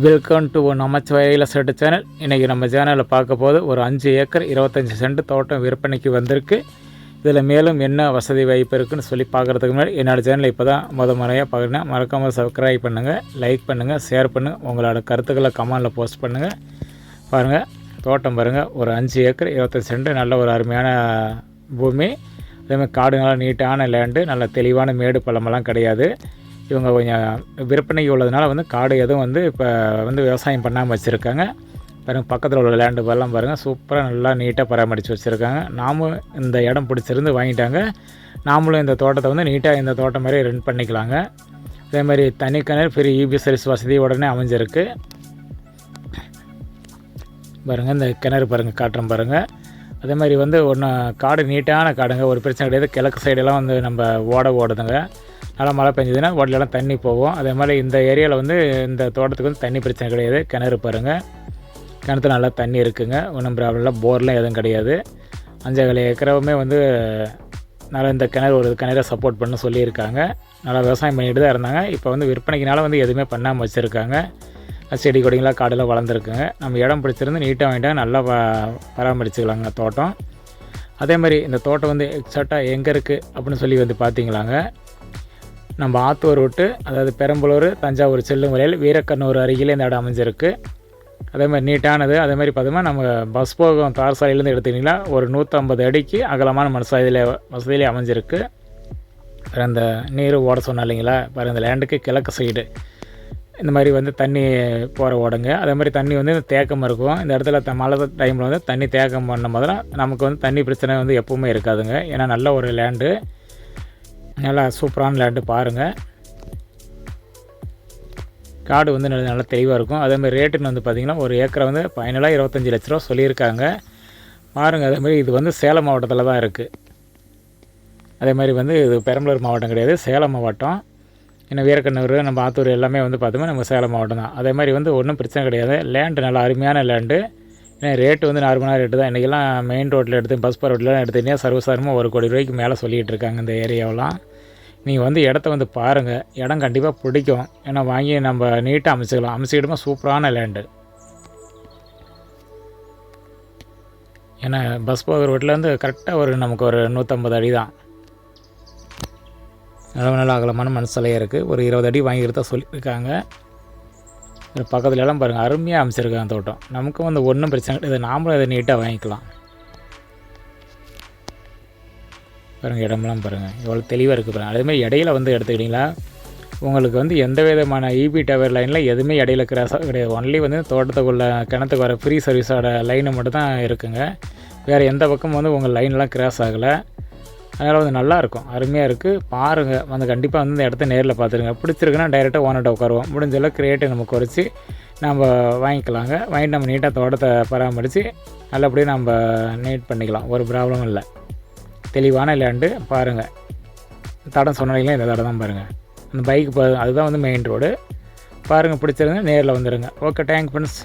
Welcome to நமச்சிவாயில செட்டு channel இன்றைக்கி நம்ம சேனலில் பார்க்க போது ஒரு அஞ்சு ஏக்கர் இருபத்தஞ்சி சென்ட் தோட்டம் விற்பனைக்கு வந்திருக்கு. இதில் மேலும் என்ன வசதி வாய்ப்பு இருக்குன்னு சொல்லி பார்க்குறதுக்கு முன்னாடி என்னோடய சேனலை இப்போ தான் முத முறையாக பார்க்குறேன். மறக்காமல் சப்ஸ்கிரைப் பண்ணுங்கள் லைக் பண்ணுங்கள் ஷேர் பண்ணுங்கள் உங்களோட கருத்துக்களை கமெண்டில் போஸ்ட் பண்ணுங்கள் பாருங்கள் தோட்டம் பாருங்கள் ஒரு அஞ்சு ஏக்கர் இருபத்தஞ்சி சென்ட் நல்ல ஒரு அருமையான பூமி. அதேமாதிரி காடு நல்லா நீட்டான லேண்டு நல்ல தெளிவான மேடு பழமெல்லாம் கிடையாது. இவங்க கொஞ்சம் விற்பனைக்கு உள்ளதுனால வந்து காடு எதுவும் வந்து இப்போ வந்து விவசாயம் பண்ணாமல் வச்சுருக்காங்க. பாருங்கள் பக்கத்தில் உள்ள லேண்டு எல்லாம் பாருங்கள் சூப்பராக நல்லா நீட்டாக பராமரித்து வச்சுருக்காங்க. நாமும் இந்த இடம் பிடிச்சிருந்து வாங்கிட்டாங்க. நாமளும் இந்த தோட்டத்தை வந்து நீட்டாக இந்த தோட்டம் மாதிரி ரன் பண்ணிக்கலாங்க. அதே மாதிரி தனி கிணறு பெரிய இபி சர்வீஸ் வசதி உடனே அமைஞ்சிருக்கு. பாருங்கள் இந்த கிணறு பாருங்கள் காட்டுறோம் பாருங்கள் அதே மாதிரி வந்து ஒன்று காடு நீட்டான காடுங்க. ஒரு பிரச்சனை கிடையாது. கிழக்கு சைடெல்லாம் வந்து நம்ம ஓட ஓடுதுங்க. நல்லா மழை பெஞ்சதுன்னா ஓடலாம் தண்ணி போகும். அதே மாதிரி இந்த ஏரியாவில் வந்து இந்த தோட்டத்துக்கு வந்து தண்ணி பிரச்சனை கிடையாது. கிணறு பாருங்கள் கிணத்துல நல்லா தண்ணி இருக்குங்க. ஒன்றும் ப்ராப்ளம் இல்லை. போர்லாம் எதுவும் கிடையாது. அஞ்சகலை ஏக்கரவுமே வந்து நல்லா இந்த கிணறு ஒரு கிணறை சப்போர்ட் பண்ண சொல்லியிருக்காங்க. நல்லா விவசாயம் பண்ணிட்டு தான் இருந்தாங்க. இப்போ வந்து விற்பனைக்குனால வந்து எதுவுமே பண்ணாமல் வச்சுருக்காங்க. செடி கொடிங்களாக காடெல்லாம் வளர்ந்துருக்குங்க. நம்ம இடம் பிடிச்சிருந்து நீட்டாக வாங்கிட்டாங்க நல்லா ப பராமரிச்சுக்கலாங்க தோட்டம். அதே மாதிரி இந்த தோட்டம் வந்து எக்ஸாக்டாக எங்கே இருக்குது அப்படின்னு சொல்லி வந்து பார்த்தீங்களாங்க நம்ம ஆத்தூர் விட்டு அதாவது பெரம்பலூர் தஞ்சாவூர் செல்லும் வரையில் வீரக்கண்ணூர் அருகில் இந்த இடம் அமைஞ்சிருக்கு. அதே மாதிரி நீட்டானது அதே மாதிரி பார்த்தோம்னா நம்ம பஸ் போகும் தார் சாலையிலேருந்து எடுத்துக்கிட்டிங்கன்னா ஒரு நூற்றம்பது அடிக்கு அகலமான மனசாதியில் வசதியிலே அமைஞ்சிருக்கு. அப்புறம் அந்த நீர் ஓட சொன்னோம் இல்லைங்களா? பாருங்கள் இந்த லேண்டுக்கு கிழக்கு சைடு இந்த மாதிரி வந்து தண்ணி போகிற ஓடுங்க. அதே மாதிரி தண்ணி வந்து தேக்கம் இருக்கும். இந்த இடத்துல த மழை டைமில் வந்து தண்ணி தேக்கம் பண்ணும் போதெல்லாம் நமக்கு வந்து தண்ணி பிரச்சனை வந்து எப்பவுமே இருக்காதுங்க. ஏன்னா நல்ல ஒரு லேண்டு நல்லா சூப்பரான லேண்டு பாருங்கள் காடு வந்து நல்ல நல்லா தெளிவாக இருக்கும். அதேமாதிரி ரேட்டுன்னு வந்து பார்த்திங்கன்னா ஒரு ஏக்கரை வந்து ஃபைனலாக இருபத்தஞ்சி லட்ச ரூபா சொல்லியிருக்காங்க. பாருங்கள் அதேமாதிரி இது வந்து சேலம் மாவட்டத்தில் தான் இருக்குது அதே மாதிரி வந்து இது பெரம்பலூர் மாவட்டம் கிடையாது சேலம் மாவட்டம். ஏன்னா வீரக்கண்ணூர் நம்ம ஆத்தூர் எல்லாமே வந்து பார்த்தோம்னா நம்ம சேலம் மாவட்டம் தான். அதே மாதிரி வந்து ஒன்றும் பிரச்சனை கிடையாது. லேண்டு நல்லா அருமையான லேண்டு ஏன்னா ரேட்டு வந்து நார்மலாக ரேட்டு தான். இன்றைக்கெல்லாம் மெயின் ரோட்டில் எடுத்து பஸ் ரோட்டில் ரோட்லாம் எடுத்துக்கிட்டீங்கன்னா சர்வசாரமாக ஒரு கோடி ரூபாய்க்கு மேலே சொல்லிகிட்டு இருக்காங்க இந்த ஏரியாவெலாம் நீங்கள் வந்து இடத்த வந்து பாருங்கள் இடம் கண்டிப்பாக பிடிக்கும். ஏன்னா வாங்கி நம்ம நீட்டாக அமைச்சிக்கலாம். அமைச்சிக்கிட்டோமா சூப்பரான லேண்டு ஏன்னா பஸ் போகிற ரோட்லேருந்து கரெக்டாக ஒரு நமக்கு ஒரு நூற்றம்பது அடி தான் நல்ல நல்ல அகலமான மனசலையாக இருக்குது ஒரு இருபது அடி வாங்கிக்கிறதா சொல்லியிருக்காங்க. பக்கத்துலலாம் பாருங்கள் அருமையாக அமைச்சிருக்காங்க தோட்டம். நமக்கும் வந்து ஒன்றும் பிரச்சனை கிடையாது நாமளும் இதை நீட்டாக வாங்கிக்கலாம். பாருங்கள் இடமெல்லாம் பாருங்கள் எவ்வளோ தெளிவாக இருக்குது பாருங்கள் அதேமாதிரி இடையில வந்து எடுத்துக்கிட்டிங்களா? உங்களுக்கு வந்து எந்த விதமான ஈபி டவர் லைனில் எதுவுமே இடையில கிராஸாக கிடையாது. ஒன்லி வந்து தோட்டத்துக்குள்ள கிணத்துக்கு வர ஃப்ரீ சர்வீஸோட லைனு மட்டும் தான் இருக்குங்க. வேறு எந்த பக்கமும் வந்து உங்கள் லைன்லாம் கிராஸ் ஆகலை. அதனால் வந்து நல்லாயிருக்கும் அருமையாக இருக்குது பாருங்கள் வந்து கண்டிப்பாக வந்து இந்த இடத்த நேரில் பார்த்துருங்க. பிடிச்சிருக்குன்னா டைரெக்டாக ஓனர்கிட்ட உட்காருவோம். முடிஞ்சளவு அளவுக்கு நம்ம குறைச்சி நம்ம வாங்கிக்கலாங்க. வாங்கிட்டு நம்ம நீட்டாக தோட்டத்தை பராமரித்து நல்லபடியாக நம்ம நீட் பண்ணிக்கலாம். ஒரு ப்ராப்ளமும் இல்லை. தெளிவான லேண்டு பாருங்கள் தடம் சொன்னீங்களா இந்த தடம் தான் பாருங்கள் அந்த பைக் அதுதான் வந்து மெயின் ரோடு பாருங்கள் பிடிச்சிருங்க நேரில் வந்துடுங்க ஓகே தேங்க் ஃப்ரெண்ட்ஸ்